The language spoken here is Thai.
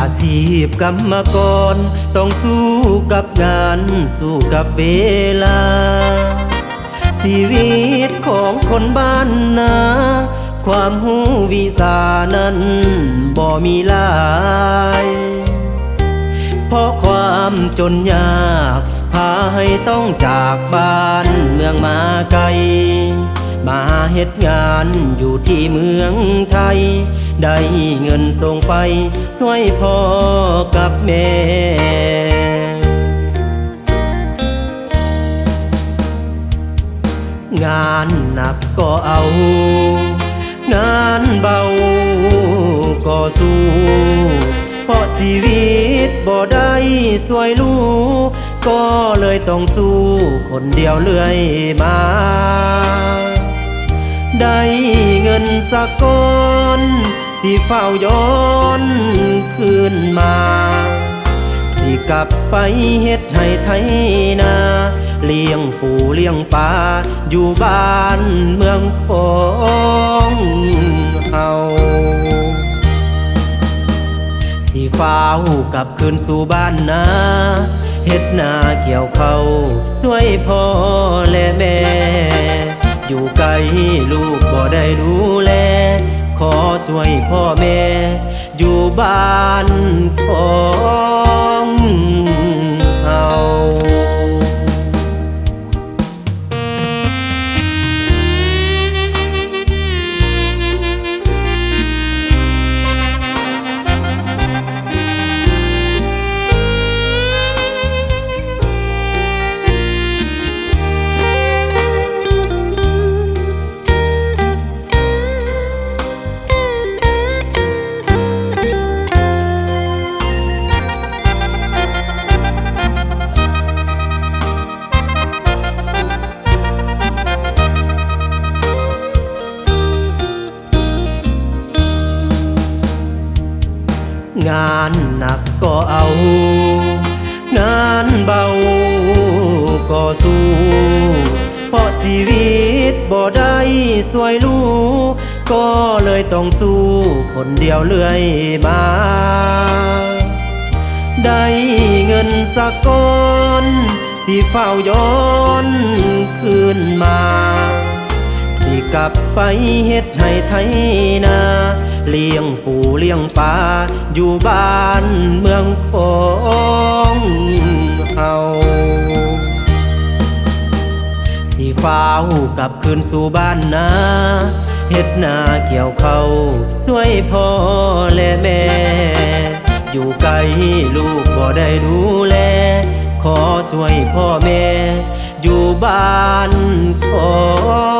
พกรรมกร ต้องสู้กับงานสู้กับเวลา ชีวิตของคนบ้านนา ความหูวิสานั้นบ่มีลายเพราะความจนยากพาให้ต้องจากบ้านเมืองมาไกล มาเฮ็ดงานอยู่ที่เมืองไทย ได้เงินส่งไปช่วยพ่อกับแม่งานหนักก็เอา งานเบาก็สู้ เพราะชีวิตบ่ได้สวยรู้ ก็เลยต้องสู้คนเดียวเรื่อยมา ได้เงินสักก้อน สิเฝ้าย้อนคืนมา สิกลับไปเฮ็ดให้ไทยนาเลี้ยงปูเลี้ยงปลาอยู่บ้านเมืองของเฮาสีฟ้าวกลับคืนสู่บ้านนาเฮ็ดนาเกี่ยวเขาช่วยพ่อและแม่ อยู่ไกลลูกบ่ได้ดูแล ขอช่วยพ่อแม่ อยู่บ้านขอ งานหนักก็เอา งานเบาก็สู้ เพราะชีวิตบ่ได้สวยรู้ ก็เลยต้องสู้คนเดียวเรื่อยมา ได้เงินสักก้อนสิเฝ้าย้อนคืนมา สิกลับไปเฮ็ดให้ไทยนา เลี้ยงปูเลี้ยงปลาอยู่บ้านเมืองของเฮาสีฟ้าวกลับคืนสู่บ้านนาเฮ็ดนาเกี่ยวเขาช่วยพ่อและแม่ อยู่ไกลลูกบ่ได้ดูแล ขอช่วยพ่อแม่ อยู่บ้านของ